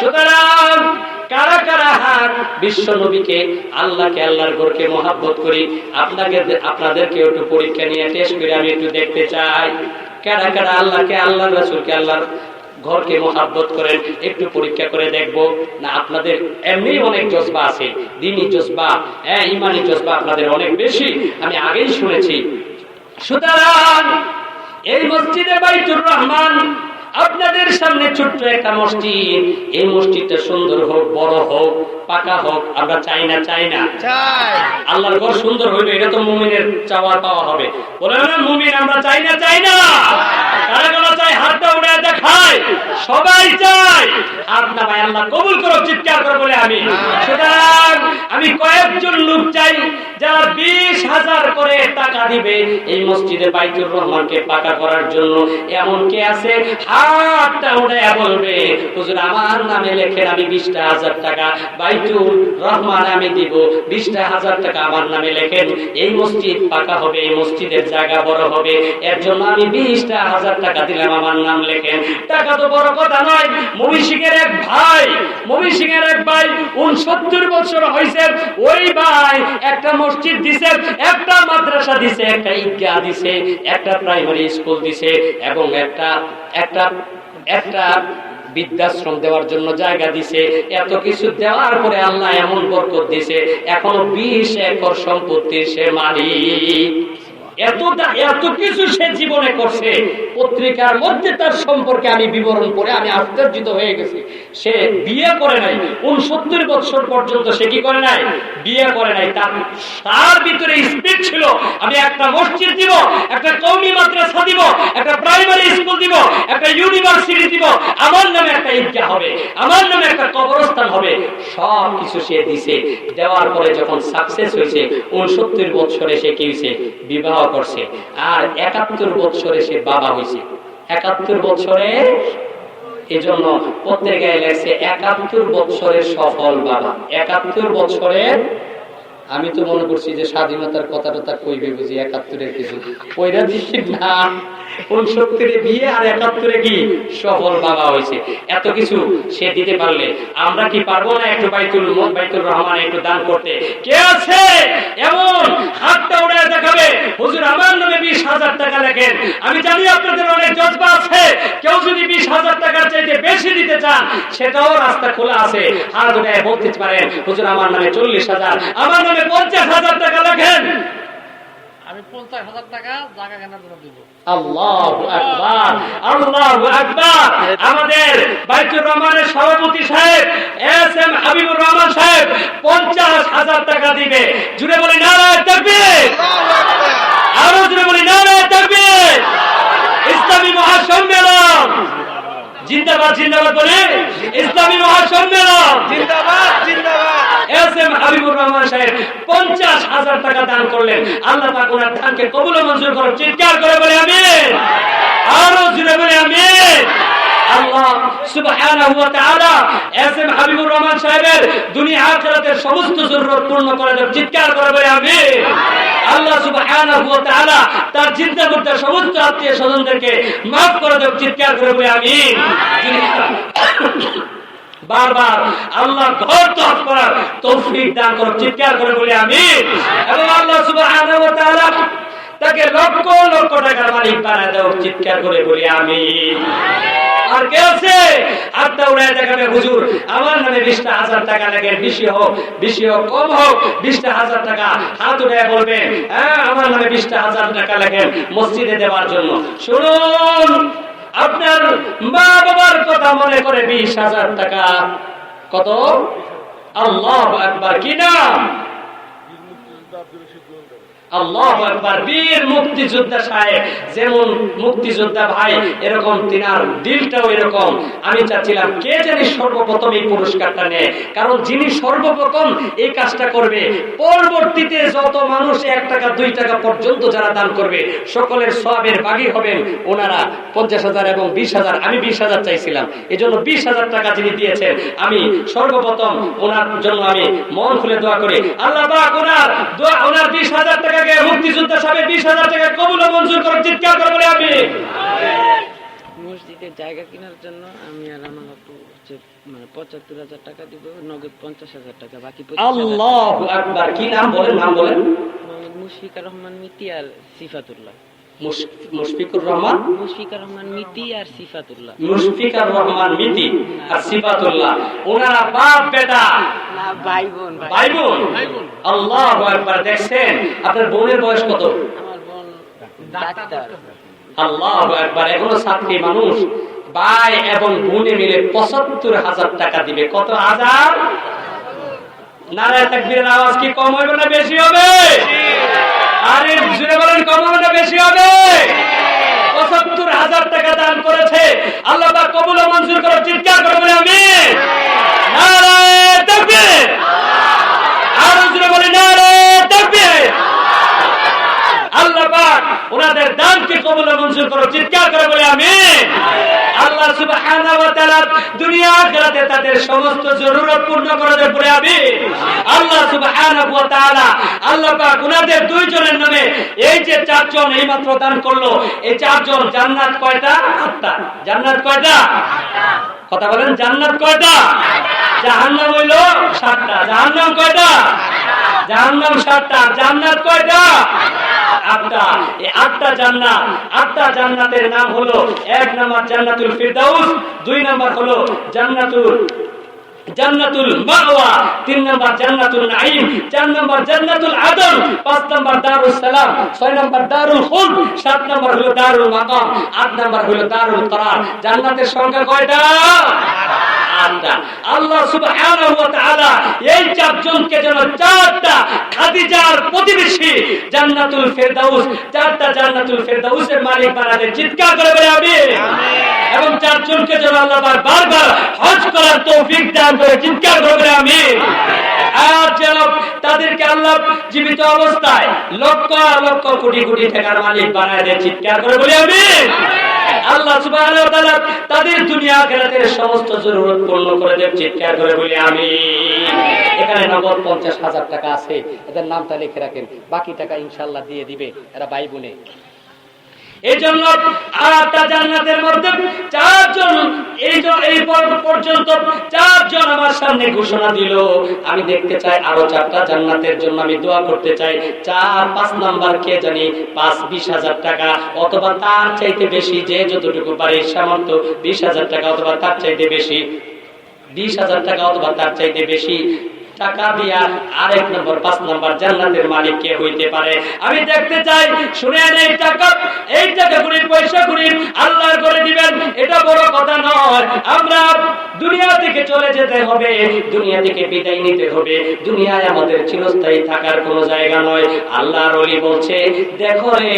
সুতরাং কারা কারা বিশ্ব নবীকে, আল্লাহকে, আল্লাহর মহাব্বত করি। আপনাকে, আপনাদেরকে একটু পরীক্ষা নিয়ে টেস্ট করে আমি একটু দেখতে চাই। কারা কারা আল্লাহকে, আল্লাহর রাসূলকে, আল্লাহর ঘরকে করেন, একটু পরীক্ষা করে দেখব। না, আপনাদের এমনি অনেক জজবা আছে, দিনী জজবা হ্যাঁ ইমানি জজবা আপনাদের অনেক বেশি, আমি আগেই শুনেছি। সুতরাং এই মসজিদে বাইতুর রহমান আপনাদের সামনে ছোট্ট একটা মসজিদ। এই মসজিদটা সুন্দর হোক বড় হোক পাকা হোক আমরা চাই না চাই না। আল্লাহর ঘর সুন্দর হইবে এটা তো মুমিনের চাওয়া পাওয়া হবে। বলে না মুমিন আমরা চাই না চাই না। কারা কারা চাই হাতটা উড়ে দেখায়। সবাই চাই হাত না ভাই আল্লাহ কবুল করো চিৎকার করে বলে আমি। সুতরাং আমি কয়েকজন লোক চাই যারা বিশ হাজার করে টাকা দিবে এই মসজিদে বাইতুর রহমানকে পাকা করার জন্য। এমন কে আছে? হাতটা উঠে বলবে, হুজুর, আমার নামে লেখেন আমি বিশটা হাজার টাকা। বাইতুর রহমান আমি দিব, বিশটা হাজার টাকা আমার নামে লেখেন। এই মসজিদ পাকা হবে, এই মসজিদের জায়গা বড় হবে। এর জন্য আমি বিশটা হাজার টাকা দিলাম আমার নাম লেখেন। টাকা তো বড় কথা নয়। মমি সিং এর এক ভাই মমি সিং এক ভাই উনসত্তর বছর হয়েছে ওই ভাই একটা মসজিদ দিছে। একটা মাদ্রাসা দিছে, একটা ঈদগাহ দিছে, একটা প্রাইমারি স্কুল দিছে এবং একটা একটা একটা বৃদ্ধাশ্রম দেওয়ার জন্য জায়গা দিছে। এত কিছু দেওয়ার পরে আল্লাহ এমন বরকত দিছে, এখনও বিশ একর সম্পত্তির সে মালিক। এতটা, এত কিছু সে জীবনে করছে। পত্রিকার মধ্যে তার সম্পর্কে আমি বিবরণ করে আমি আশ্চর্যিত হয়ে গেছি। সে বিয়ে করে নাই। উনসত্তর বছর পর্যন্ত সে কি করে নাই? বিয়ে করে নাই। তার তার ভিতরে স্পিড ছিল, আমি একটা মসজিদ দিব, একটা কৌমি মাদ্রাসা দিব, একটা প্রাইমারি স্কুল দিব, একটা ইউনিভার্সিটি দিব। আমার নামে একটা ঈদগাহ হবে, আমার নামে একটা কবরস্থান হবে। সব কিছু সে দিছে। দেওয়ার পরে যখন সাকসেস হয়েছে, উনসত্তর বছরে সে কি হয়েছে? বিবাহ করছে। আর একাত্তর বছরে সে বাবা হয়েছে। একাত্তর এই জন্য পত্রিকায় লেখছে, একাত্তর বছরের সফল বাবা। একাত্তর বছরের আমি তো মনে করছি যে স্বাধীনতার কথাটা কইবে বুঝি, একাত্তরের কিছু। বিয়ে আর একাত্তরে কি? সফল বাবা হয়েছে। এত কিছু সে দিতে পারলে আমরা কি পারব না একটু বাইতুল বাইতুল রহমান একটু দান করতে? কে আছে? এমন হাতটা উড়ে দেখাবে হুজুর আমার নামে বিশ লেখেন আমি জানি আপনাদের অনেক জজবা আছে। কেউ যদি বিশ হাজার টাকার চাইতে বেশি দিতে চান সেটাও রাস্তা খোলা আছে। হাত উঠে বলতে পারেন হুজুর আমার নামে চল্লিশ হাজার আমার নামে পঞ্চাশ হাজার টাকা লেখেন আমি পঞ্চাশ হাজার টাকা জায়গা কেনার জন্য দিব। আমাদের বাইতুর রহমানের সভাপতি সাহেব এস এম হাবিবুর রহমান সাহেব পঞ্চাশ হাজার টাকা দিবে। জুড়ে বলি নারায় আরও জোরে বলি নারায় তাকবীর ইসলামী মহাসম্মেলন। জিন্দাবাদ জিন্দাবাদ বলে ইসলামী মহাসম্মেলন। জিন্দাবাদ জিন্দাবাদ। এস এম হাবিবুর রহমান সাহেব পঞ্চাশ হাজার টাকা দান করলেন। আল্লাহ পাক ওনার দানকে কবুল মঞ্জুর করো চিৎকার করে বলে আমি আরও জুড়ে বলে আমি আল্লাহ সুবহানাহু ওয়া তাআলা এস এম হাবিবুর রহমান সাহেবের দুনিয়া আখিরাতের সমস্ত জরুরত পূর্ণ করে দেব চিৎকার করে বলে আমি আল্লাহ সুবহানাহু ওয়া তাআলা তার চিন্তা করতে সমস্ত আত্মীয় স্বজনদেরকে মাফ করে দেব চিৎকার করে বলে আমি বারবার আল্লাহ ঘর তফ করার তৌফিক দান করো চিৎকার করে বলি আমি এবং আল্লাহ সুবহানাহু ওয়া তাআলা তাকে লক্ষ লক্ষ টাকার মালিক বানায় দাও চিৎকার করে বলি আমি আর কে আছে? হাতটা উড়ায় দেখাবে, হুজুর, আমার নামে বিশটা হাজার টাকা লাগে বেশি হোক বেশি হোক, কম হোক, বিশটা হাজার টাকা হাত উড়ায় বলবেন হ্যাঁ আমার নামে বিশটা হাজার টাকা লাগে মসজিদে দেওয়ার জন্য। শুনুন, আপনার মা বাবার কথা মনে করে বিশ হাজার টাকা। কত? আল্লাহ একবার কি নাম? পরবর্তীতে যত মানুষ এক টাকা, দুই টাকা পর্যন্ত যারা দান করবে, সকলের সবের বাগি হবেন ওনারা পঞ্চাশ হাজার এবং বিশ হাজার। আমি বিশ হাজার চাইছিলাম। এই জন্য বিশ হাজার টাকা যিনি দিয়েছেন, আমি সর্বপ্রথম ওনার জন্য আমি মন খুলে দোয়া করি। আল্লাহ ওনার দোয়া ওনার বিশ হাজার টাকাকে মুক্তিযোদ্ধা সাহেব বিশ হাজার টাকা কবুল মঞ্জুর করে চিৎকার করে বলে আমি। মসজিদের জায়গা কেনার জন্য আমি আর আমার আপু হচ্ছে মানে পঁচাত্তর হাজার টাকা দিব নগদ পঞ্চাশ হাজার টাকা বাকি। আল্লাহ আকবার। কি নাম বলেন নাম বলেন। মোহাম্মদ মুশফিকা রহমান মিতি আর সিফাতুল্লাহ। মুশফিকুর রহমান? মুশফিকা রহমান মিতি আর সিফাতুল্লাহ। মুশফিকার রহমান মিতি আর সিফাতুল্লাহ। ওনারা বাপ বেটা। না ভাই বোন ভাই। ভাই বোন আল্লাহ একবার দেখছেন? আপনার বোনের বয়স কত? আমার বোন ডাক্তার আল্লাহ একবার এখনও ছাত্রী মানুষ। ভাই এবং বোনে মিলে পঁচাত্তর হাজার টাকা দিবে। কত হাজার? নারায় তাকবীরের আওয়াজ কি কম হবে না বেশি হবে? আরে জুড়ে বলেন কম না বেশি হবে। পঁচাত্তর হাজার টাকা দান করেছে। আল্লাহ কবুল মঞ্জুর করে চিৎকার করে বলে আমি নারায় তাকবীর। আরও জুড়ে বলি, নারায় তাকবীর। আল্লাহ পাক ওনাদের দানকে কবুল মঞ্জুর করো। চিৎকার করে বলে আমি আল্লাহ সুবহানাহু ওয়া তাআলা দুনিয়া আখিরাতে তাদের সমস্ত জরুরত পূর্ণ করে দেন বলে আমি আল্লাহ সুবহানাহু ওয়া তাআলা আল্লাহ পাক ওনাদের দুইজনের নামে এই যে চারজন এইমাত্র দান করল, এই চারজন জান্নাত কয়টা? আটটা। জান্নাত কয়টা? কথা বলেন, জান্নাত কয়টা? জাহান্নাম হইল সাতটা। জাহান্নাম কয়টা? জাহান্নাম সাতটা। জান্নাত কয়টা? আটটা। আটটা জান্নাত। আটটা জান্নাতের নাম হলো এক নাম্বার জান্নাতুল ফিরদাউস, দুই নাম্বার হলো জান্নাতুল জান্নাতুল তিন নাম্বার জান্নাতুল চার পাঁচ দারুস সাত আল্লাহ এই চারজনকে যেন চারটা খাদিজার প্রতিবেশী জান্নাতুল ফেরদাউস, চারটা জান্নাতুল ফেরদাউসের মালিক বানাতে চিৎকার করে বলে এবং চারজনকে যেন আল্লাহ বারবার হজ করার তৌফিক দান করে, চিৎকার করে বলে আমি। আর যেন তাদেরকে আল্লাহ জীবিত অবস্থায় লক্ষ লক্ষ কোটি কোটি টাকার মালিক বানায় দেয়, চিৎকার করে বলে আমি। আল্লাহ তাদের দুনিয়া আখিরাতের সমস্ত জরুরত পূর্ণ করে দেব চিৎকার করে বলি আমি। এখানে নগদ পঞ্চাশ হাজার টাকা আছে, এদের নামটা লিখে রাখেন। বাকি টাকা ইনশাল্লাহ দিয়ে দিবে, এরা ভাই বোনে। এই জন্য আটটা জান্নাতের মধ্যে চারজন এই এই পর্যন্ত চারজন আমার সামনে ঘোষণা দিল। আমি দেখতে চাই আরও চারটা জান্নাতের জন্য আমি দোয়া করতে চাই। চার, পাঁচ নাম্বার কে জানি পাঁচ, বিশ হাজার টাকা অথবা তার চাইতে বেশি যে যতটুকু পারে সামর্থ্য বিশ হাজার টাকা অথবা তার চাইতে বেশি বিশ হাজার টাকা অথবা তার চাইতে বেশি টাকা দিয়া আরেক নম্বর, পাঁচ নম্বর জান্নাতের মালিক কে হইতে পারে? আমি দেখতে চাই শুনেন টাকা, এই টাকা পয়সা করে দিবেন, এটা বড় কথা নয়। আমরা দুনিয়া থেকে চলে যেতে হবে, দুনিয়া থেকে বিদায় নিতে হবে। দুনিয়ায় আমাদের চিরস্থায়ী থাকার কোনো জায়গা নয়। আল্লাহর ওলি বলছে, দেখো রে,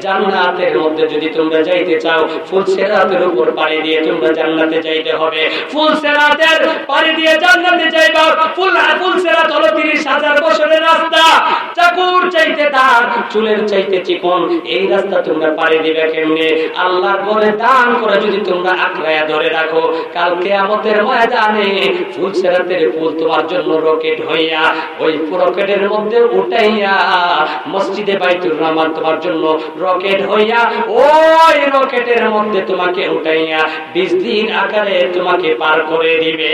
জান্নাতের মধ্যে যদি তোমরা যাইতে চাও, ফুল সেরাতের উপর পাড়ি দিয়ে তোমরা জান্নাতে যাইতে হবে। ফুল সেরাতের পাড়ি দিয়ে জান্নাতে যাইবা। ফুল ফুল সেরাত হলো তিরিশ হাজার বছরের রাস্তা। চাকুর চাইতে তার চুলের চাইতে চিকন। এই রাস্তা তোমরা পাড়ি দিবে কেমনে? আল্লাহর বলে দান করে যদি তোমরা আঁকড়ায়া ধরে রাখো কালকে আমাদের ময়দানে ফুল সেরাতের ফুল তোমার জন্য রকেট হইয়া, ওই রকেটের মধ্যে উঠাইয়া, মসজিদে বাইতুর রহমান তোমার জন্য রকেট হইয়া, ওই রকেটের মধ্যে তোমাকে উঠাইয়া, বিশ দিন আকারে তোমাকে পার করে দিবে।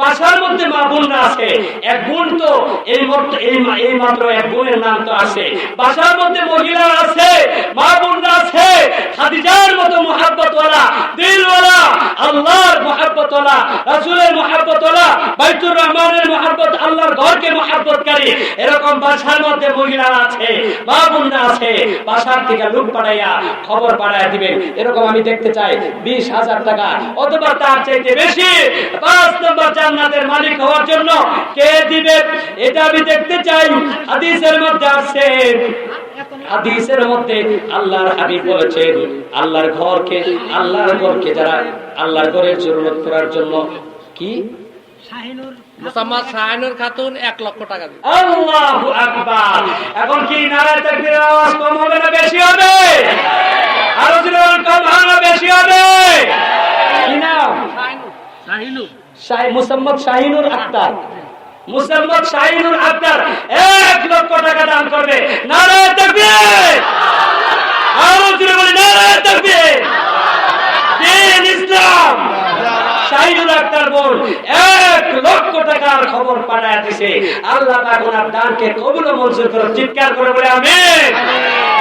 বাসার মধ্যে মা বোনরা আছে এক বোন তো এই এই এই মাত্র এক বোনের নাম তো আছে বাসার মধ্যে মহিলা আছে, মা বোনরা আছে, খাদিজার মতো মোহাব্বত ওয়ালা দিলওয়ালা, আল্লাহর মোহাব্বত ওয়ালা রাসূলের মোহাব্বত ওয়ালা বাইতুর রহমানের মোহাব্বত, আল্লাহর ঘরকে মোহাব্বতকারী। এরকম বাসার মধ্যে মহিলা আছে, মা বোনরা আছে। বাসার থেকে লোক পাঠাইয়া খবর পাঠাইয়া দিবেন। এরকম আমি দেখতে চাই, বিশ হাজার টাকা, অথবা তার চাইতে বেশি। পাঁচ নম্বর জান্নাতের মালিক হওয়ার জন্য কে দিবে? এটা আমি দেখতে চাই। হাদিসের মধ্যে আছে। হাদিসের মধ্যে আল্লাহর হাবিব বলেছেন আল্লাহর ঘরকে আল্লাহর ঘরকে যারা আল্লাহর ঘরের জরুরত করার জন্য কি? মোসাম্মদ শাহিনুর খাতুন এক লক্ষ টাকা দিবে। আল্লাহু আকবার। এখন কি নারায় তাকবীরের আওয়াজ কম হবে না বেশি হবে? আরও জোরে কম হবে না বেশি হবে? কি নাম? শাহিনুর। শাহ শাহিনুর আক্তার। শাহিনুর আক্তার এক লক্ষ টাকা দান করবে। ইসলাম! বোন এক লক্ষ টাকার খবর আল্লাহ ওনার দানকে কবুল মঞ্জুর করে চিৎকার করে বলে, আমিন।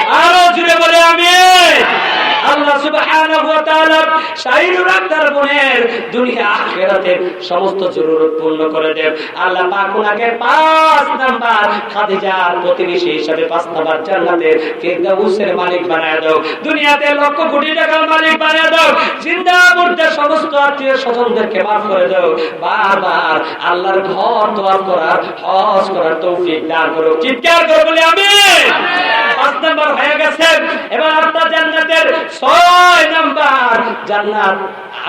আরও জুড়ে বলে, আমিন। আল্লাহ সুবহানাহু ওয়া তাআলা শাহিনুর আক্তার বোনের দুনিয়া আখিরাতের সমস্ত জরুরত পূর্ণ করে দেব আল্লাহ পাক ওনাকে পাঁচ নাম্বার খাদিজার প্রতিবেশী হিসাবে পাঁচ নাম্বার জান্নাতের ফিরদাউসের মালিক বানায় দাও। দুনিয়াতে লক্ষ কোটি টাকার মালিক বানায় দাও। জিন্দা মুর্দে সমস্ত আত্মীয় স্বজনদেরকে মাফ করে দাও। বারবার আল্লাহর ঘর তোয়ার করার, হজ করার তৌফিক দান করো। চিৎকার করে বলি আমি পাঁচ নাম্বার হয়ে গেছে এবার আপনার জান্নাতের ছয় নাম্বার জান্নাত।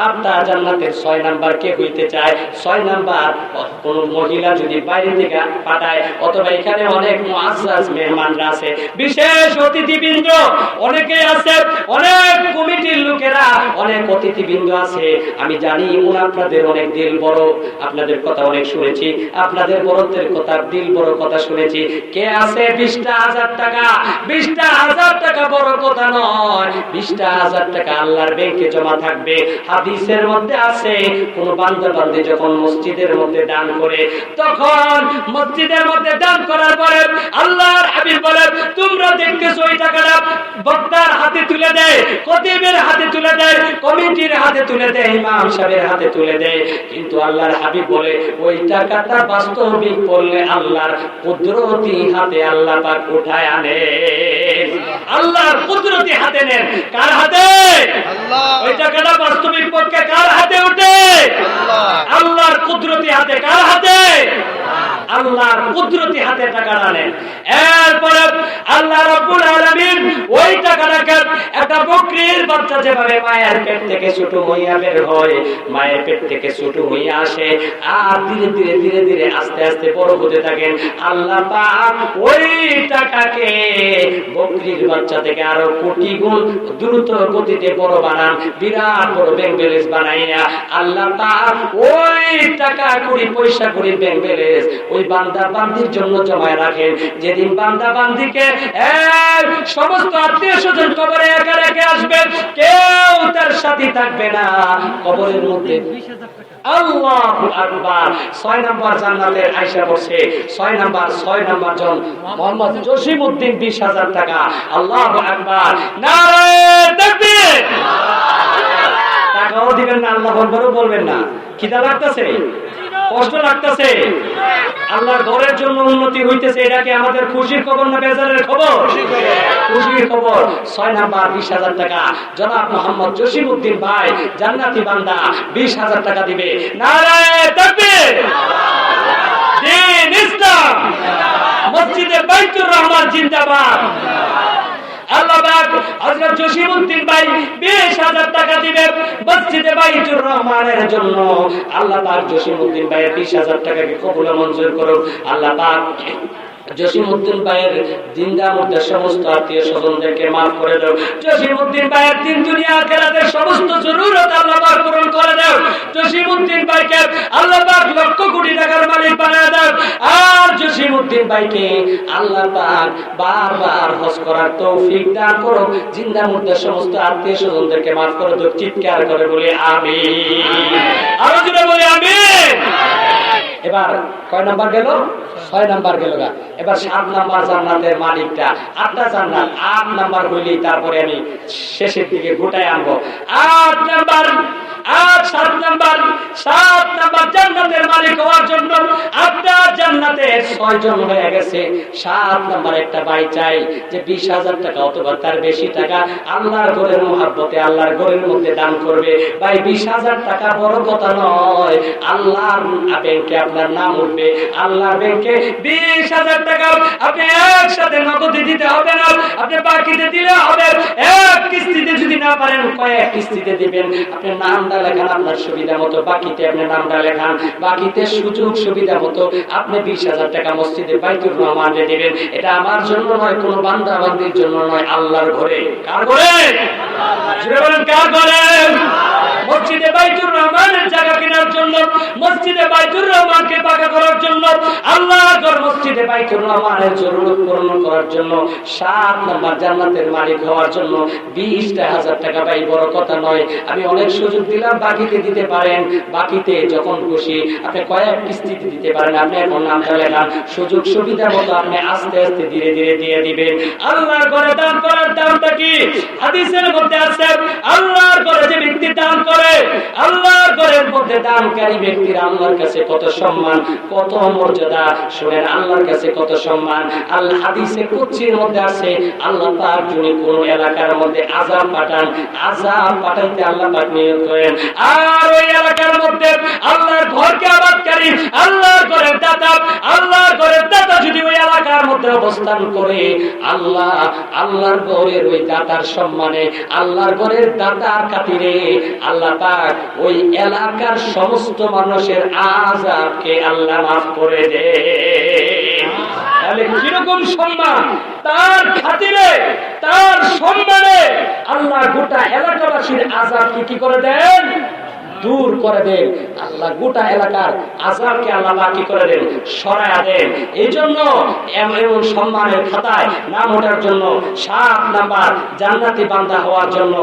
আপনার জান্নাতের ছয় নাম্বার কে হইতে চায়? ছয় নাম্বার, কোন মহিলা যদি পাঠায়, অথবা এখানে অনেক মেহমানরা আছে, বিশেষ অতিথিবৃন্দ, অনেকে আছে, অনেক কমিটির লোকেরা, অনেক অতিথিবৃন্দ আছে। আমি জানি আপনাদের অনেক দিল বড়, আপনাদের কথা অনেক শুনেছি, আপনাদের বড়দের কথা, দিল বড় কথা শুনেছি। কে আছে? বিশটা হাজার টাকা, বিশটা হাজার টাকা বড় কথা নয়, বিশটা হাজার টাকা আল্লাহর ব্যাংকে জমা থাকবে। হাদিসের মধ্যে আছে কোন বান্দা বান্দি যখন মসজিদের মধ্যে দান করে তখন মসজিদের মধ্যে দান করার পরে আল্লাহর হাবিব বলে তোমরা দেখতেছো ওই টাকাটা বক্তার হাতে তুলে দেয় খতিবের হাতে তুলে দেয় কমিটির হাতে তুলে দেয় ইমাম সাহেবের হাতে তুলে দেয়। কিন্তু আল্লাহর হাবিব বলে ওই টাকাটা বাস্তবিক পড়লে আল্লাহর কুদরতি হাতে আল্লাহ পাক উঠায় আনে। আল্লাহর কুদরতি হাতে নেন। কার হাতে? ওই টাকাটা বাস্তবিক পক্ষে কার হাতে উঠে আল্লাহর কুদরতি হাতে কার হাতে? আল্লাহর কুদরতি হাতে নেন এরপরে আল্লাহ রাব্বুল আলামিন ওই টাকাটাকে একটা বকরির বাচ্চা যেভাবে মায়ের পেট থেকে ছোট হইয়া বের হয় মায়ের পেট থেকে ছোট হইয়া আসে আর ধীরে ধীরে ধীরে ধীরে আস্তে আস্তে বড় হতে থাকেন। আল্লাহ পাক ওই টাকাকে বকরির বাচ্চা থেকে আরও কোটি গুণ দ্রুত গতিতে বড় বানান। বিরাট বড় ব্যাংক ব্যালেন্স বানাইয়া আল্লাহ পাক ওই টাকা কুড়ি পয়সা কুড়ি ব্যাংক ব্যালেন্স ওই বান্দা বান্দির জন্য জমায় রাখেন। যেদিন বান্দা বান্দিকে সমস্ত আত্মীয় স্বজন কবরে একা রেখে আসবে, কেউ তার সাথে থাকবে না। কবরের মধ্যে আল্লাহু আকবার। ছয় নাম্বার জান্নাতের আয়সা বসে। ছয় নাম্বার ছয় নাম্বার জন মোহাম্মদ জসিম উদ্দিন বিশ হাজার টাকা। আল্লাহু আকবার। নারায়ে তাকবীর। টাকাও দিবেন না, আল্লাহ বলবেনও বলবেন না। খিদা লাগতেছে? কষ্ট লাগতেছে? আল্লাহর ঘরের জন্য উন্নতি হইতেছে আমাদের খুশির খবর না বেজারের খবর? খুশির খবর। ছয় নাম্বার, বিশ হাজার টাকা। জনাব মোহাম্মদ জসিম উদ্দিন ভাই, জান্নাতি বান্দা, বিশ হাজার টাকা দিবে। নারায় মসজিদে বাইতুর রহমান জিন্দাবাদ! জসিমউদ্দিন ভাই 20000 টাকা দিবেন মসজিদে বাইতুর রহমানের জন্য। আল্লাহ পাক জসিমউদ্দিন ভাইয়ের 20000 টাকাকে কবুল মঞ্জুর করুন। আল্লাহ পাক জসিমউদ্দিন ভাইয়ের সমস্ত আত্মীয় স্বজনদেরকে মাফ করে দাও। জসিমউদ্দিন ভাইয়ের দিন দুনিয়া আখেরাতের সমস্ত জরুরত আল্লাহ পাক পূরণ করে দাও। জসিমউদ্দিন ভাইকে আল্লাহ পাক লক্ষ কোটি টাকার মালিক দাও। আর জসিমউদ্দিন ভাইকে আল্লাহ পাক বারবার হজ করার তৌফিক দান করো। জিন্দা সমস্ত আত্মীয় স্বজনদেরকে মাফ করে। দাও চিৎকার করে আরও জোরে বলি, আমিন। এবার কয় নাম্বার গেল? ছয় নাম্বার গেল গা। এবার সাত নাম্বার জান্নাতের মালিকটা, আটটা জান্নাত, আট নাম্বার হইলেই তারপরে আমি শেষের দিকে গোটায় আনব। আট নাম্বার, আট, সাত নাম্বার সাত নাম্বার জান্নাতের জান্নাতে ছয় জন হয়ে গেছে? সাত নাম্বার একটা বাই চাই যে বিশ হাজার টাকা অথবা তার বেশি টাকা আল্লাহর ঘরের মহাব্বতে, আল্লাহর ঘরের মধ্যে দান করবে। ভাই, বিশ হাজার টাকা বড় কথা নয়। আল্লাহর ব্যাংকে আপনার নাম উঠবে। আল্লাহর ব্যাংকে বিশ হাজার টাকা আপনি একসাথে নগদে দিতে হবে না। আপনি বাকিতে দিলে হবে। এক কিস্তিতে যদি না পারেন, কয়েক কিস্তিতে দিবেন। আপনি নামটা লেখান, আপনার সুবিধা মতো। বাকিতে আপনি নামটা লেখান। বাকিতে সুযোগ সুবিধা মতো আপনি বিশ হাজার টাকা মসজিদে বাইতুর রহমানে দিবেন। এটা আমার জন্য নয়, কোনো বান্দা বান্দির জন্য নয়, আল্লাহর ঘরে। কার ঘরে? বলেন, কার ঘরে? মসজিদে বাইতুর রহমানের জায়গা কেনার জন্য, মসজিদে বাইতুর রহমানকে পাকা করার জন্য আল্লাহ ঘর মসজিদে বাইতুর রহমানের জরুরত পূরণ করার জন্য, সাত নম্বর জান্নাতের মালিক হওয়ার জন্য বিশটা হাজার টাকা পাই বড় কথা নয়। আমি অনেক সুযোগ দিলাম, বাকিতে দিতে পারেন। বাকিতে যখন খুশি, আপনি কয়েক কিস্তিতে দিতে পারেন, আপনি এখন নামটা লেখান সুযোগ সুবিধা মতো আপনি আস্তে আস্তে ধীরে ধীরে দিয়ে দিবেন। আল্লাহর ঘরে দান করার দামটা কি? হাদিসের মধ্যে আছে, আল্লাহর ঘরে যে ব্যক্তি দান করে আল্লাহর ঘরের মধ্যে দানকারী ব্যক্তির আল্লাহর কাছে কত সম্মান, কত মর্যাদা। শুনেন, আল্লাহর কাছে কত সম্মান। আল্লাহ হাদিসে কুচ্ছির মধ্যে আছে, আল্লাহ পাক যদি কোন এলাকার মধ্যে আজাব পাঠান আজাব পাঠাইতে আল্লাহ পাক নিয়োগ করেন। আর ওই এলাকার মধ্যে আল্লাহর ঘরকে আবাদকারী, আল্লাহর ঘরের দাতা, আল্লাহর ঘরের দাতা যদি ওই এলাকার মধ্যে অবস্থান করে, আল্লাহ, আল্লাহর ঘরের ওই দাতার সম্মানে, আল্লাহর ঘরের দাতার কাতিরে আল্লাহ পাক ওই এলাকার সমস্ত মানুষের আজাবকে আল্লাহ মাফ করে দে। কীরকম সম্মান? তার খাতিরে, তার সম্মানে আল্লাহ গোটা এলাকাবাসীর আজাবকে কি করে দেন? দূর করে দেন। আল্লাহ গোটা এলাকার আজাবকে আল্লাহ পাক কি করে দেন সরায়া দেন। এই জন্য এমন সম্মানের খাতায় নাম ওঠার জন্য, সাত নাম্বার জান্নাতি বান্দা হওয়ার জন্য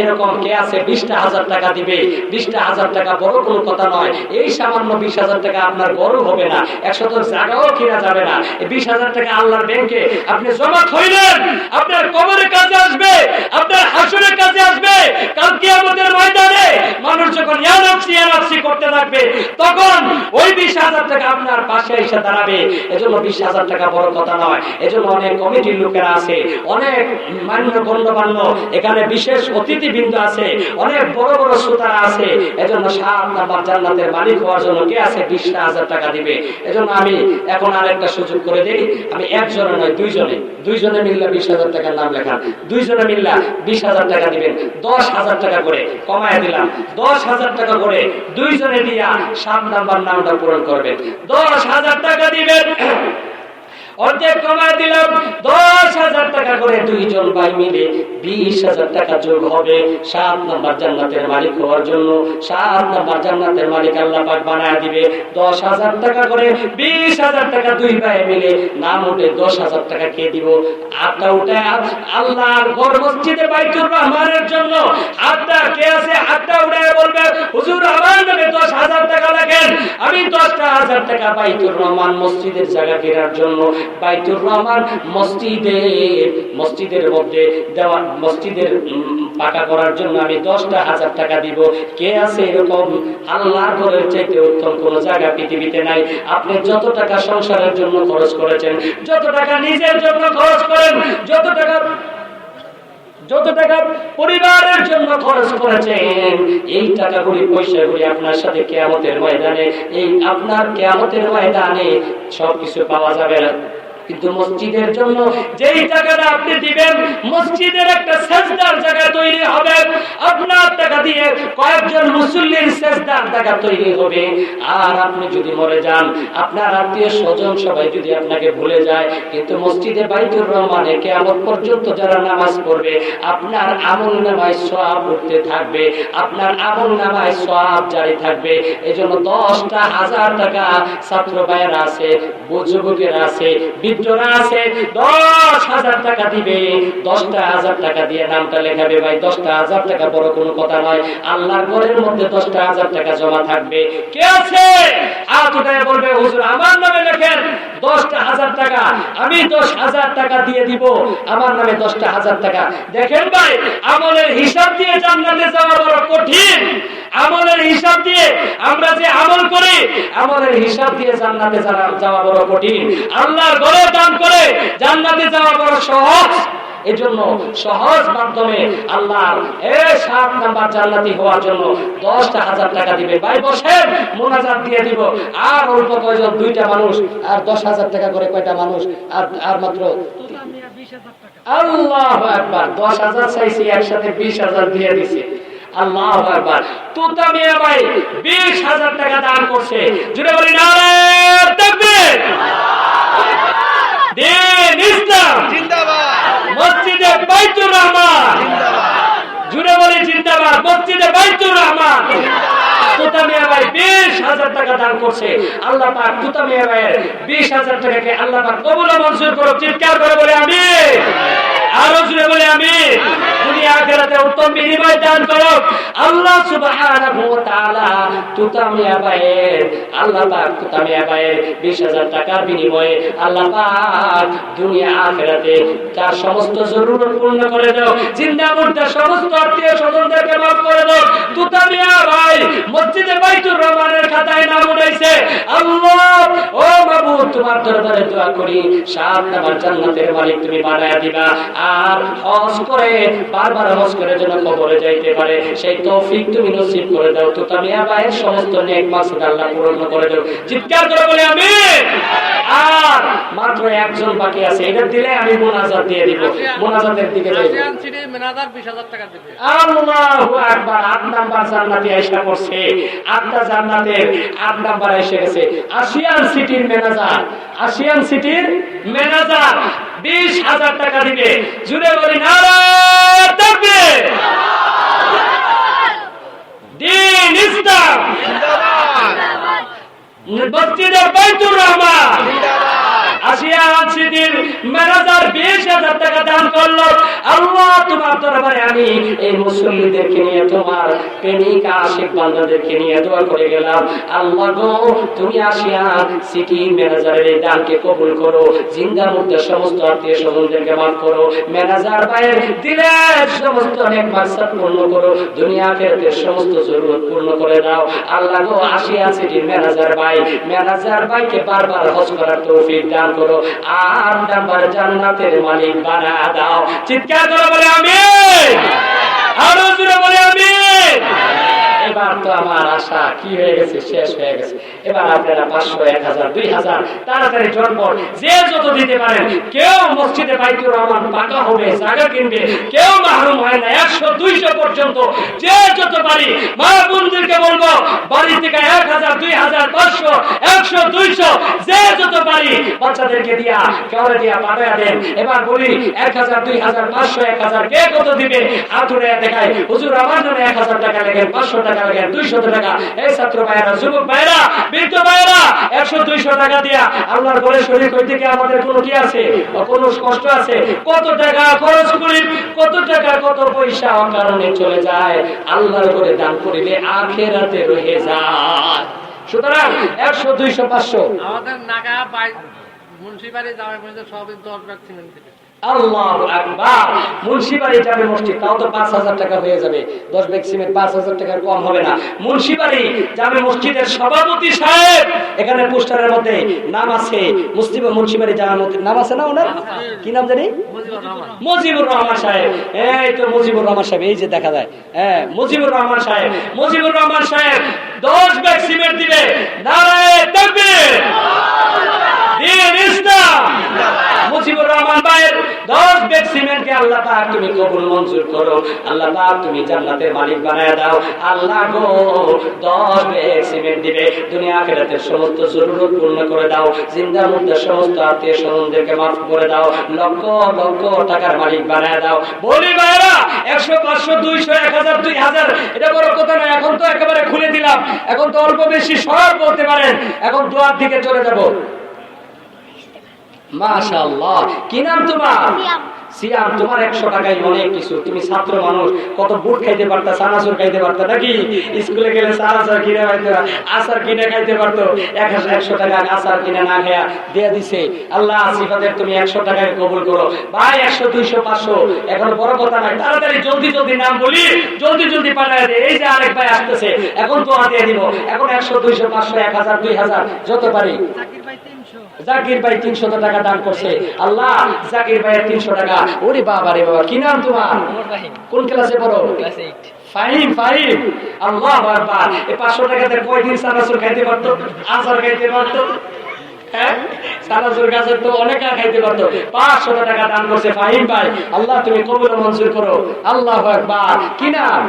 এরকম কে আছে, বিশটা হাজার টাকা দিবে, বিশটা হাজার টাকা বড় কোনো কথা নয়। এই সামান্য বিশ হাজার টাকা আপনার বড় হবে না একশত জায়গাও কিনা যাবে না। বিশ হাজার টাকা আল্লাহর ব্যাংকে আপনি জমা থইলেন, আপনার কবরের কাজে আসবে, আপনার হাসুরের কাজে আসবে। কালকে আমাদের ময়দানে মানুষ যখন করতে থাকবে, তখন ওই বিশ হাজার টাকা আপনার পাশে এসে দাঁড়াবে। এজন্য বিশ হাজার টাকা বড় কথা নয়। এজন্য অনেক কমিটির লোকেরা আছে, অনেক মান্য এখানে বিশেষ অতিথিবৃন্দ আছে, অনেক বড় বড় শ্রোতারা আছে। এজন্য সাত জান্নাতের মালিক হওয়ার জন্য কে আছে? বিশ হাজার টাকা দিবে। এজন্য আমি এখন আর একটা সুযোগ করে দিই। আমি একজনে নয়, দুইজনে। দুইজনে মিললে বিশ হাজার টাকার নাম লেখান। দুইজনে মিললা বিশ হাজার টাকা দিবেন। দশ হাজার টাকা করে কমায় দিলাম। দশ হাজার টাকা করে দুইজনে দিয়া সাত নাম্বার নামটা পূরণ করবেন। দশ হাজার টাকা দিবেন। অর্ধেক কমায় দিলাম, দশ হাজার টাকা করে দুইজন ভাই মিলে বিশ হাজার টাকা যোগ হবে। সাত নম্বর জান্নাতের মালিক হওয়ার জন্য সাত নম্বর জান্নাতের মালিক আল্লাহ পাক বানায় দিবে। দশ হাজার টাকা করে বিশ হাজার টাকা দুই ভাই মিলে নাম উঠে দশ হাজার টাকা কে দিব? আটটা উঠে আল্লাহর ঘর মসজিদে বাইতুর রহমানের জন্য আটটা কে আছে? আটটা উঠে বলবে, হুজুর, আমার নামে দশ হাজার টাকা লাগেন। আমি দশটা হাজার টাকা বাইতুর রহমান মসজিদের জায়গা কেনার জন্য বাইতুর রহমান মসজিদের মসজিদের মধ্যে মসজিদের পাকা করার জন্য আমি দশটা হাজার টাকা দিব। কে আছে এরকম? আল্লাহর ঘরের চাইতে উত্তম জায়গা পৃথিবীতে নাই। আপনি যত টাকা সংসারের জন্য খরচ করেছেন, যত টাকা নিজের জন্য খরচ করেন, যত টাকা যত টাকা পরিবারের জন্য খরচ করেছেন, এই টাকাগুলি, পয়সাগুলি আপনার সাথে কেয়ামতের ময়দানে, এই আপনার কেয়ামতের ময়দানে সবকিছু পাওয়া যাবে না। কিন্তু মসজিদের জন্য যেই টাকাটা আপনি দিবেন, মসজিদের একটা সেজদার জায়গা তৈরি হবে। আপনার টাকা দিয়ে কয়েকজন মুসল্লির সেজদার জায়গা তৈরি হবে। আর আপনি যদি মরে যান, আপনার আত্মীয় স্বজন সবাই যদি আপনাকে ভুলে যায়, কিন্তু মসজিদে বাইতুর রহমানে কেমন পর্যন্ত যারা নামাজ পড়বে, আপনার আমল নামায় সব উঠতে থাকবে। আপনার আমল নামায় সব জারি থাকবে। এই জন্য দশটা হাজার টাকা ছাত্র ভাইয়েরা আছে যুবকেরা আছে বৃদ্ধরা আছে, দশ হাজার টাকা দিবে। দশটা হাজার টাকা দিয়ে নামটা লেখাবে, ভাই, দশটা হাজার টাকা বড় কোনো কথা নয়। আল্লাহর ঘরের মধ্যে দশটা হাজার টাকা জমা থাকবে। কে আছে? হাত উঠায় বলবে, হুজুর, আমার নামে লেখেন দশটা হাজার টাকা। আমি দশ হাজার টাকা দিয়ে দিব, আমার নামে দশটা হাজার টাকা। দেখেন, ভাই, আমলের হিসাব দিয়ে জান্নাতে যাওয়া বড় কঠিন। আমলের হিসাব দিয়ে আমরা যে আমল করি আমলের হিসাব দিয়ে জান্নাতে যাওয়া বড় কঠিন। আল্লাহর ঘরে দান করে জান্নাতে যাওয়া বড় সহজ। এজন্য সহজ মাধ্যমে আল্লাহর এ সাত নাম্বার জান্নাতি হওয়ার জন্য দশটা হাজার টাকা দিবে। ভাই বসেন মোনাজাত দিয়ে দিব। আর অল্প কয়জন? দুইটা মানুষ আর দশ হাজার টাকা করে কয়টা মানুষ? আর আর মাত্র আল্লাহ একবার দশ হাজার চাইছি একসাথে বিশ হাজার দিয়ে দিছে। আল্লাহ একবার তুতা মিয়া ভাই বিশ হাজার টাকা দান করছে। জুড়ে বলি না দেখবেন দিন ইসলাম। মসজিদে বাইতুর রহমান। জুড়ে বলি জিন্দাবাদ। মসজিদে বাইতুর রহমান। তুতা মিয়া ভাই বিশ হাজার টাকা দান করছে। আল্লাহ পাক তুতা মিয়া ভাইয়ের বিশ হাজার টাকাকে আল্লাহ পাক কবুল মঞ্জুর করো চিৎকার করে বলে আমি তার সমস্ত জরুরত পূর্ণ করে দাও। জিন্দা সমস্ত আত্মীয় স্বজনদেরকে মাফ করে দাও। তুতা মিয়া ভাই, মসজিদে বাইতুর রহমানের খাতায় নাম উঠাইছে আল্লাহ দরবারে দোয়া করি সাত নাম্বার জান্নাতের মালিক তুমি বানায়া দিবা। আর হজ করে বারবার হজ করে যেন কবরে যাইতে পারে সেই তৌফিক তুমি নসিব করে দাও। তুতা মিয়া ভাইয়ের সমস্ত নেক মাসুদ আল্লাহ পূরণ করে দাও চিৎকার করে বলে আমি আর মাত্র একজন বাকি আছে। এটা দিলে আমি মোনাজাত দিয়ে দিব। মোনাজাতের দিকে দেবে। আল্লাহু আকবার আট নাম্বার জান্নাতে আইসা করছে। আটটা জান্নাতের আট নাম্বার এসে গেছে। আসিয়ান সিটির ম্যানেজার আসিয়ান সিটির ম্যানেজার বিশ হাজার টাকা দিবে। জুড়ে বলি নারায়ণ তাকবীর দিন ইসলাম। মসজিদের বাইতুর রহমান। আসিয়া সিটির হাজার টাকা দান করল। আল্লাহ, তোমার দরবারে আমি এই মুসল্লিদেরকে নিয়ে তোমার প্রেমিক, আশিক বান্ধবদেরকে নিয়ে দোয়া করে গেলাম। আল্লাহ গো, তুমি আসিয়া সিটি ম্যানেজারের এই দানকে কবুল করো, জিন্দা মুক্ত সমস্ত আত্মীয় স্বজনদেরকে মাফ করো ম্যানেজার ভাইয়ের দিলের সমস্ত অনেক মাকসাদ পূর্ণ করো, দুনিয়া ফেরতের সমস্ত জরুরত পূর্ণ করে দাও। আল্লাহ গো, আসিয়া সিটির ম্যানেজার ভাই ম্যানেজার ভাইকে বারবার হজ করার তৌফিক দান করো। আর নাম্বার জান্নাতের মালিক বানা দাও। চিৎকার করে বলে আমি আরও জোরে বলে আমি এবার তো আমার আশা কি হয়ে গেছে? শেষ হয়ে গেছে। এবার আপনারা পাঁচশো, এক হাজার, দুই হাজার, তাড়াতাড়ি জনপদ যে যত দিতে পারেন। কেউ মসজিদে বাইতুর রহমান পাকা হবে, জায়গা কিনবে। কেউ মাহরুম হয় না। একশো, দুইশো পর্যন্ত যে যত পারি মা বোনদেরকে বলব, বাড়ি থেকে এক হাজার, দুই হাজার, পাঁচশো, একশো, দুইশো, যে যত পারি বাচ্চাদেরকে দিয়া কেউরে দিয়া পাঠাইয়া দেন। এবার বলি, এক হাজার, দুই হাজার, পাঁচশো, এক হাজার, কে কত দিবে? হাতুড়ে দেখায়, হুজুর আমার জন্য এক হাজার টাকা লেগেন পাঁচশো টাকা চলে যায়। আল্লাহর ঘরে দান করিলে আখেরাতে রয়ে যায়। সুতরাং একশো, দুইশো, পাঁচশো। আমাদের নাগা মুন্সিপালি জামা পর্যন্ত সবই দশ ব্যাগ আল্লাহ আকবার। মুন্সিবাড়ি মসজিদ, তাও তো টাকা হয়ে যাবে। দশ ব্যাগ সিমেন্ট পাঁচ হাজার টাকার কম হবে না। মুন্সিবাড়ি মসজিদের সভাপতি সাহেব। এখানে পোস্টারের মধ্যে নাম আছে, মুসলিম মুন্সিবাড়ি যাওয়ার নাম আছে না ওনার? কি নাম জানি? মুজিবুর রহমান সাহেব। এই তো মুজিবুর রহমান সাহেব, এই যে দেখা যায়। হ্যাঁ মুজিবুর রহমান সাহেব, মুজিবুর রহমান সাহেব, দশ ব্যাগ সিমেন্ট দিবে। নারায় মুজিবুর রহমান ভাইয়ের সিমেন্টকে আল্লাহ পাক তুমি কবুল মঞ্জুর করো। আল্লাহ পাক তুমি জান্নাতের মালিক বানায় দাও। আল্লাহ গো সিমেন্ট দিবে, দুনিয়া সমস্ত জরুরত পূর্ণ করে দাও। সমস্ত আত্মীয় স্বজনদেরকে মাফ করে দাও। লক্ষ লক্ষ টাকার মালিক বানায় দাও। বলি ভাইরা একশো, পাঁচশো, দুইশো, এক হাজার, দুই হাজার, এটা বড় কথা নয়, এখন তো একেবারে খুলে দিলাম। এখন তো অল্প বেশি সব বলতে পারেন। এখন দোয়ার দিকে চলে যাব। মাশাআল্লাহ। কি নাম তোমার? সিয়াম। তোমার একশো টাকায় অনেক কিছু। তুমি ছাত্র মানুষ কত বুট খাইতে পারতা সানাসুর খাইতে পারতা নাকি? স্কুলে গেলে সানাসুর কিনে খাইতে আচার কিনে খাইতে পারতো। এক একশো টাকা আচার কিনে না খেয়া দিয়ে দিছে। আল্লাহ সিফাতের তুমি একশো টাকায় কবুল করো। ভাই একশো দুইশো পাঁচশো। এখন বড় কথা নাই তাড়াতাড়ি জলদি জলদি নাম বলি। জলদি জলদি পাঠায় দে। এই যে আরেক ভাই আসতেছে এখন তো দিয়ে দিব। এখন একশো দুইশো পাঁচশো এক হাজার দুই হাজার যত পারি। জাকির ভাই তিনশো টাকা দান করছে। আল্লাহ জাকির ভাইয়ের তিনশো টাকা। ওরে বাবা রে বাবা কি নাম তোমার? কোন ক্লাসে পড়ো? Fine fine. আল্লাহ বারবার এই পাঁচশো টাকাতে কয়দিন খাইতে পারতো? আচার খাইতে পারতো? হ্যাঁ? সানাসুর গাছের তো অনেক আর খাইতে পারতো। পাঁচশো টাকা দান করছে ফাহিম ভাই। আল্লাহ তুমি কবুল মঞ্জুর করো। আল্লাহ কি নাম?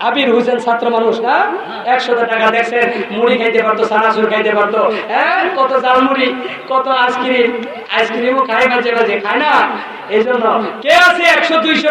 আবির হোসেন ছাত্র মানুষ না? একশো টাকা দেখছেন মুড়ি খাইতে পারতো সানাসুর খাইতে পারতো। হ্যাঁ কত জাল মুড়ি কত আইসক্রিম। আইসক্রিমও খায় মাঝে মাঝে, খায় না? এই জন্য কে আছে একশো, দুইশো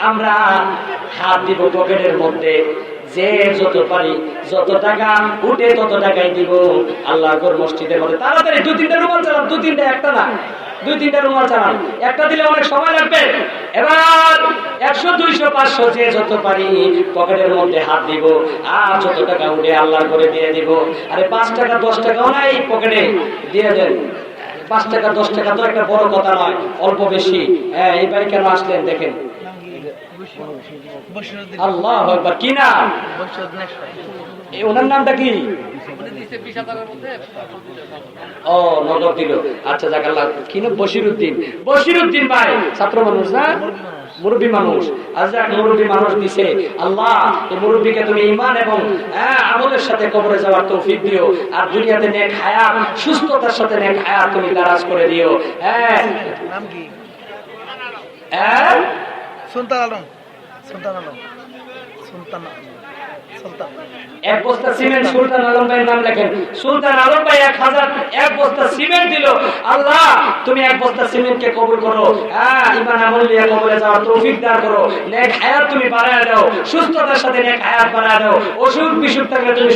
আমরা হাত দিব পকেটের মধ্যে। যে যত পারি, যত টাকা উঠে তত টাকাই দিব। আল্লাহ গর মসজিদের মধ্যে তাড়াতাড়ি দু তিনটা রুমাল চালান, দু তিনটা, একটা না দুই তিনটা রুমাল চালান। একটা দিলে অনেক সময় লাগবে। এবার একশো, দুইশো, পাঁচশো, যে যত পারি পকেটের মধ্যে হাত দিব। আর যত টাকা উঠে আল্লাহ করে দিয়ে দিব। আরে পাঁচ টাকা, দশ টাকাও নাই পকেটে। দিয়ে দেন। পাঁচ টাকা, দশ টাকা তো একটা বড় কথা নয়, অল্প বেশি। হ্যাঁ এইবারে কেন আসলেন দেখেন। আল্লাহ একবার কি না ওনার নামটা কি? উনি দিচ্ছে বিশ হাজারের মধ্যে ও নগদ দিল। আচ্ছা যাক আল্লাহ। কি ভাই ছাত্র মানুষ না? মুরব্বী মানুষ। আজ যাক মুরব্বী মানুষ দিছে। আল্লাহ এই মুরব্বীকে তুমি ইমান এবং হ্যাঁ, আমলের সাথে কবরে যাওয়ার তৌফিক দিও। আর দুনিয়াতে নেক হায়াত সুস্থতার সাথে নেক হায়াত তুমি দারাজ করে দিও। হ্যাঁ। নাম কি? হ্যাঁ? সুলতান আলম। হ্যাঁ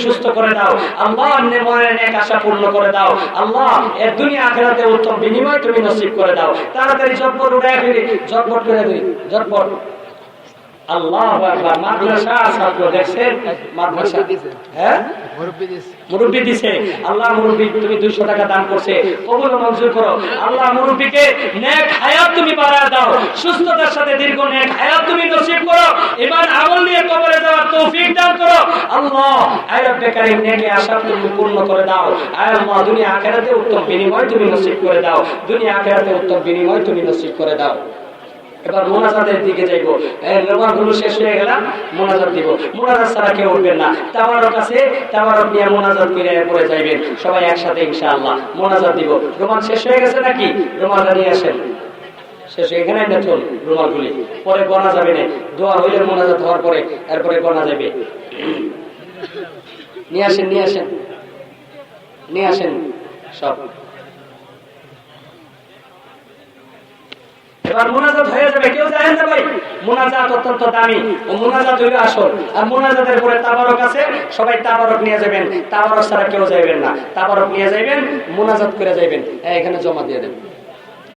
সুস্থ করে দাও। আল্লাহ আশা পূর্ণ করে দাও। আল্লাহ, এর দুনিয়া আখেরাতে উত্তম বিনিময় তুমি নসিব করে দাও। তাড়াতাড়ি ঝটপট উঠে ফিরি। ঝটপট করে দিই ঝটপট। আল্লাহ আকবার। মাদ্রাসা ছাত্র দেখছেন মাদ্রাসা। হ্যাঁ? মুরব্বী দিছে। আল্লাহ মুরব্বী তুমি দুইশো টাকা দান করছে। কবুল মঞ্জুর করো। আল্লাহ মুরব্বীকে নেক হায়াত তুমি বাড়ায় দাও। সুস্থতার সাথে দীর্ঘ নেক হায়াত তুমি নসিব করো। এবার আমল নিয়ে কবরে যাওয়ার তৌফিক দান করো। আল্লাহ আয় রব্বে কারীম নেকে আশা তুমি পূর্ণ করে দাও। আয় আল্লাহ দুনিয়া আখেরাতে উত্তম বিনিময় তুমি নসিব করে দাও। দুনিয়া আখেরাতে উত্তম বিনিময় তুমি নসিব করে দাও। এবার মোনাজাতের দিকে যাইবো। গুলো শেষ হয়ে গেলাম, মোনাজাত দিব। মোনাজাত ছাড়া কেউ উঠবেন না। তাবারক আছে তাবারক নিয়ে মোনাজাত করে পরে যাইবেন। সবাই একসাথে ইনশাআল্লাহ মোনাজাত দিব। রোমান শেষ হয়ে গেছে নাকি? রোমানটা নিয়ে আসেন শেষ এখানে না চল রুমালগুলি পরে গনা যাবে না। দোয়া হইলে মোনাজাত হওয়ার পরে, এরপরে গনা যাবে নিয়ে আসেন নিয়ে আসেন। নিয়ে আসেন। সব। এবার মোনাজাত হয়ে যাবে, কেউ জানেন ভাই? মোনাজাত অত্যন্ত দামি। ও মোনাজাত হইল আসল। আর মোনাজাতের পরে তাবারক আছে, সবাই তাবারক নিয়ে যাবেন। তাবারক ছাড়া কেউ যাইবেন না। তাবারক নিয়ে যাইবেন, মোনাজাত করে যাইবেন। এখানে জমা দিয়ে দেবেন